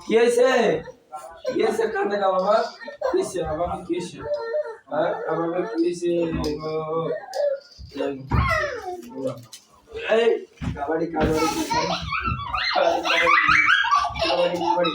কি হয়েছে কি হয়েছে কান্দে না বাবা কি হয়েছে বাবা কি হয়েছে হ্যাঁ বাবা কি হয়েছে ও, এই কাবাডি কাবাডি কাবাডি কাবাডি কাবাডি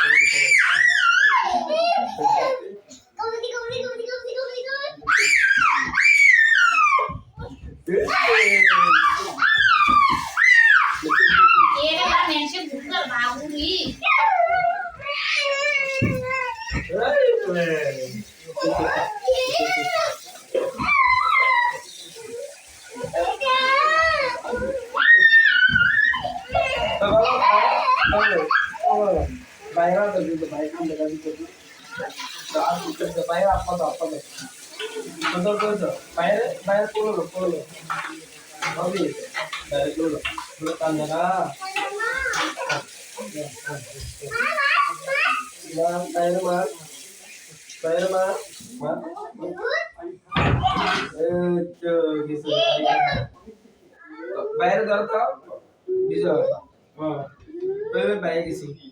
बाहेर आपण आपण नंतर कोणतं बाहेर बाहेर कोण कोण डायरेक्ट बोलो तुला कांदा का बाहेर मार बाहेर मार मार बाहेर जाता बिजा हाँ बाहेर किसी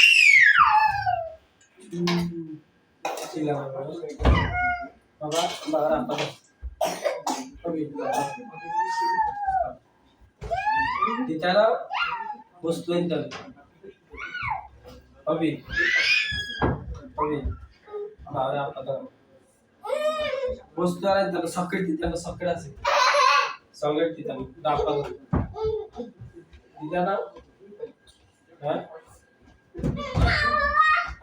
तिथ्याला वस्तूंतर हवी हवी बारा पदर वस्तू सकट तिथ्याला सकट असेल सकट तिथ्याला दाखल तिथ्याला हा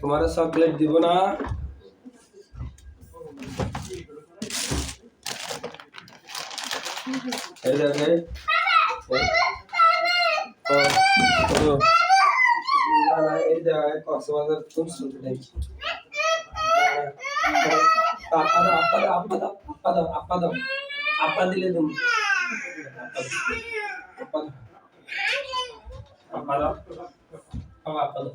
তোমার চকলেট দিব না এই দেখে এই দেখে কক্সবাজার খুব সুন্দর দেখি আপা দাও আপা দাও আপা দাও আপা দাও আপা দাও আপা দিলে তুমি আপা দাও আপা দাও আপা আপা দাও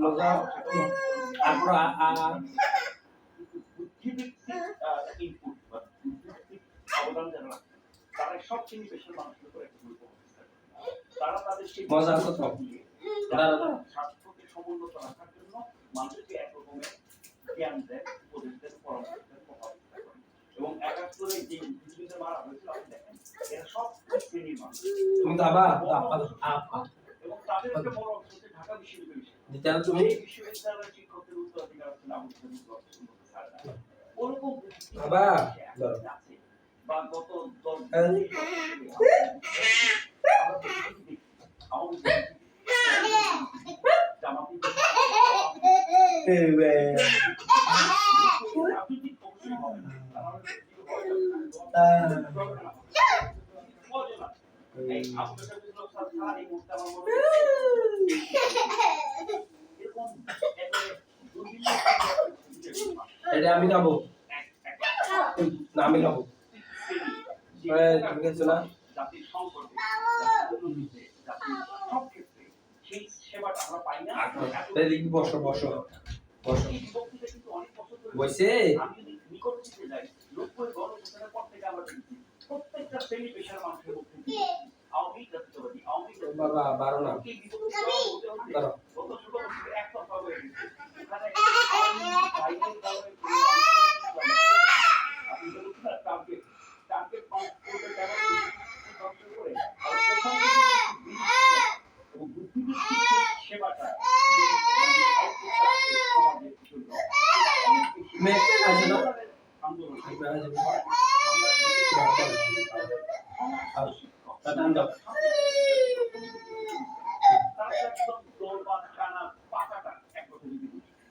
মজা তারপর আ- আ- বুদ্ধিভিত্তিক ইনপুট বা বুদ্ধিভিত্তিক অবদান যারা রাখে, তারা সব শ্রেণি পেশার মানুষের উপর একটা গুরুত্ব প্রতিষ্ঠা করে। তারা তাদের সেই মজার কথা। দিয়ে দাঁড়া, দাঁড়া। স্বাস্থ্যকে সমুন্নত রাখার জন্য মানুষকে এক রকমের জ্ঞান দেয় পরামর্শ এবং একাত্তরে যে বুদ্ধিজীবীদের মারা হয়েছিল আপনি দেখেন এরা সব শ্রেণির মানুষ তুমি তো আবার এবং তাদের একটা বড় অংশ হচ্ছে ঢাকা বিশ্ববিদ্যালয় তুমি এই বিশ্ববিদ্যালয়ের শিক্ষকদের উত্তরাধিকার হচ্ছে স্যাররা। ওরকম বাবা, বা গত দশ হ্যাঁ। এটা আমি খাব না আমি খাব তুমি খেয়েছো না? বসো বসো বসো বসে নব্বই গণঅভ্যুত্থানের পর থেকে আমরা দেখছি, প্রত্যেকটা শ্রেণি পেশার মানুষের মধ্যে আওয়ামী লীগ আওয়ামী বাবা বারো না। গত ষোলো বছরে একতরফা হয়ে গেছে। ওখানে আওয়ামী লীগ বাইরের কারণে কোনো আলোচনা আপনি বলুন না, ট্রাম্পকে ট্রাম্পকে পাঁচ কোটি টাকা দিয়ে ধ্বংস করে, আর ওখান থেকে এবং বুদ্ধিভিত্তিক যে সেবাটা যে মানে output টা আছে সমাজের জন্য, অনেক বেশি। মেয়ে আছে না? আন্দোলন মেয়ে আছে না? আর ঠান্ডা তারা একদম দৌড়বাজ টানা পাকাটা এক কথা যদি বলি। আর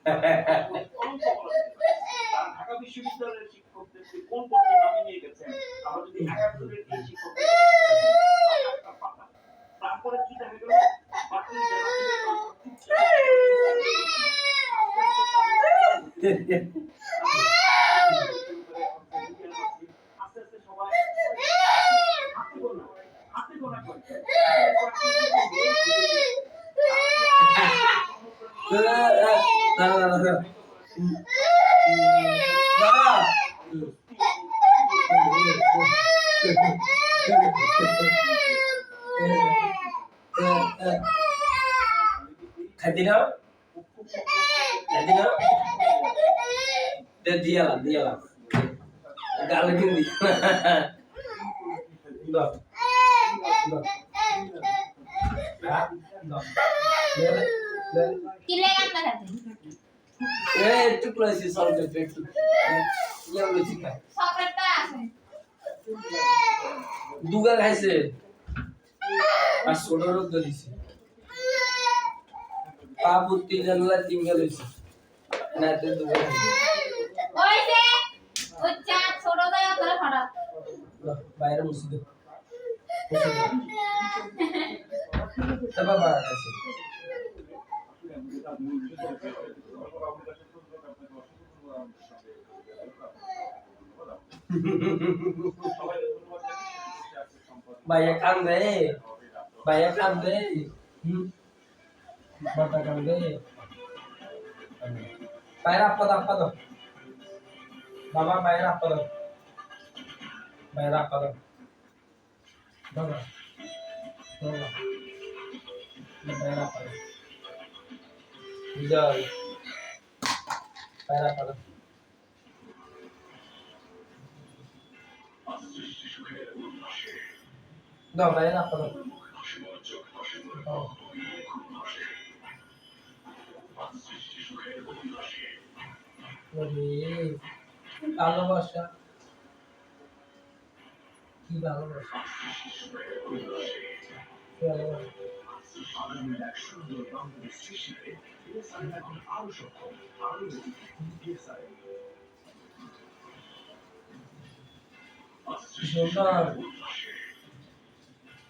ঢাকা বিশ্ববিদ্যালয়ের শিক্ষকদের কোন পর্যায়ে নামিয়ে নিয়ে গেছেন আমরা যদি একাত্তরের এই পাতা। তারপরে কি দেখা গেল বাকি আস্তে আস্তে সবাই হাতে গোনা হাতে গোনা খাইতি না খাইতি না দে দিয়ালাম দিয়ালাম গালে দে কিলে খাতে এ একটু একটু ইয়া খায় দুগা খাইছে। আর রোগ ধরেছে। পা বুদ্ধি জানলা তিন গেল না তে দুগা খাইছে। বাইরে দে। বাবা খাইছে ভাইয়া কান দে ভাইয়া কান দে বাবা কান দে বাইরে আপা দাও আপা দাও। বাবা বাইরে আপা দাও। বাইরে আপা দাও। বাবা বাবা বাইরে আপা দাও। বিজয়। বাইরে আপা দাও। দাও দাও দাও ওরে ভালোবাসা কি ভালোবাসা। কি ভালোবাসা? কি Düşünler.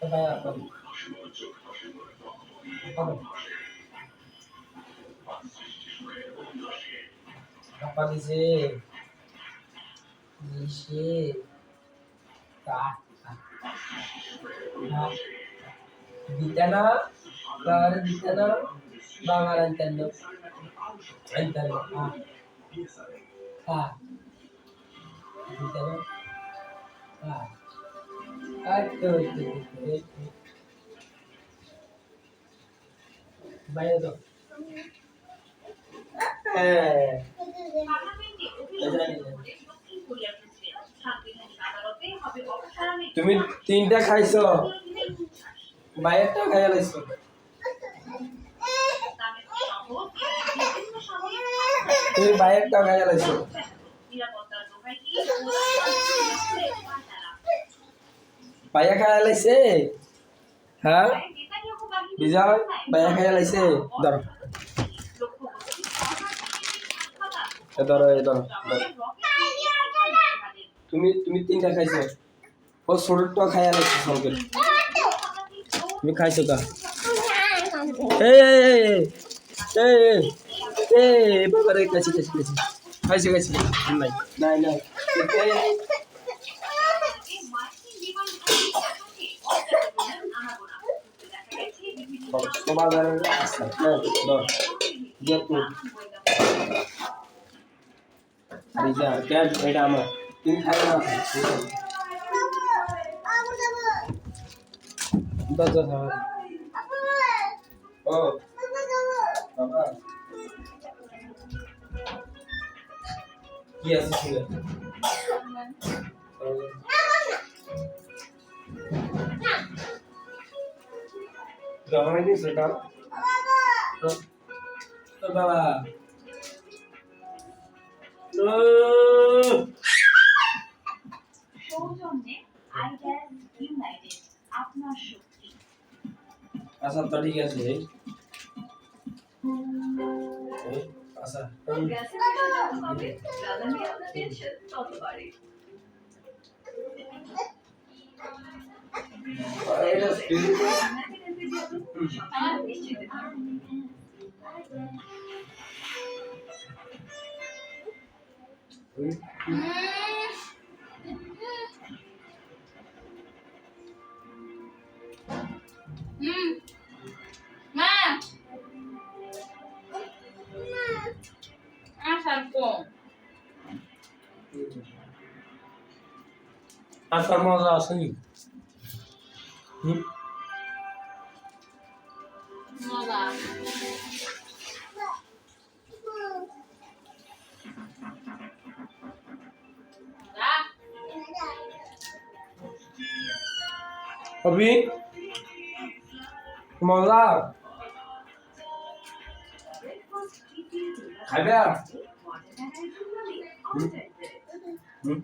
Kata yapalım. Yapalım. Kapalize. Yeşil. Tahta. Bitana. Bağırı bitana. Bağır entendim. Entendim. Ha. Ha. Bitana. তুমি তিনটা খাইছো? বাইরেটা খাইয়া লাইছো? তুমি বাইরেটা খাইয়া লাইছো? বাইয়া খাইয়া লাইছে হ্যাঁ নেতানিয়াহু বাহিনী বিজয় বাইয়া খাইয়া লাইছে ধরো লক্ষ্য করছে হাসপাতাল এ ধরো এ ধরো ধরো। রকেট তুমি তুমি তিনটা খাইছো ও ছোটটা খাইয়া লাইছে সঙ্গে তুমি খাইছো কা এই এই এই এই এই এই বাবা রে কাছি কাছি কাছি খাইছো খাইছো নাই নাই নাই আচ্ছা হ্যাঁ ধর যে তুই আর এই যে ক্যাট এটা আমার তুমি খাই না দশ দশ আমার ও বাবা কি আছে শুনে জমা দিয়েছে কাল তো বাবা আচ্ছা তো ঠিক আছে। আচ্ছা। গ্যাসের বিষয় যত হবে জ্বালানি আপনার টেনশন তত বাড়ে আর এটা spirit Abi, ke mana? Ada? Hmm?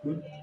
Hmm?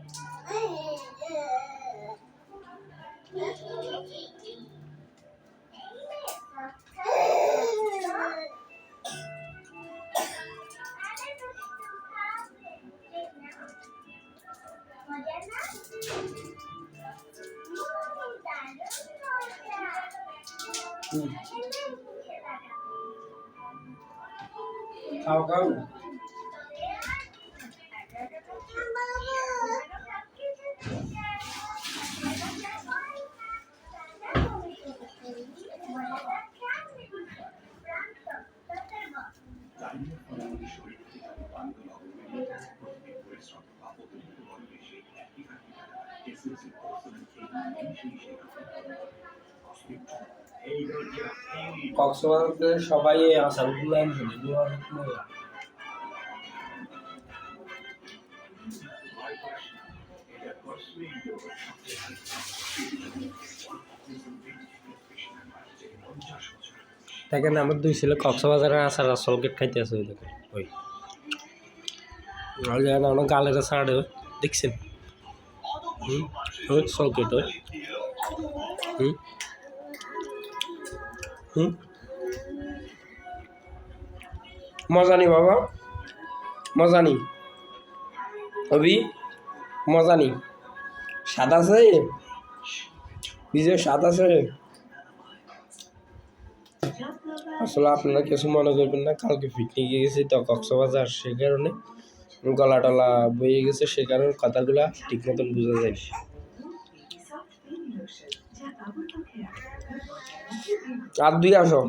Cox's Bazar সবাই অনেক মজা। দেখেন, আমার দুই ছেলে কক্সবাজারের আসার আসল গেট খাইতে আছে ওই দেখেন, ওই। আর গালের সাড়ে দেখছেন? হুম? ওই সলকেট ওই। হুম? হুম? মজা নি বাবা। মজা নি। অভি, মজা নি। স্বাদ আছে? বিজয় স্বাদ আছে? আসলে আপনারা কিছু মনে করবেন না, কালকে পিকনিকে গেছি তো কক্সবাজার, সে কারণে গলা টলা বয়ে গেছে, সে কারণে কথাগুলা ঠিক মতন বোঝা যায় আর দুই আসো।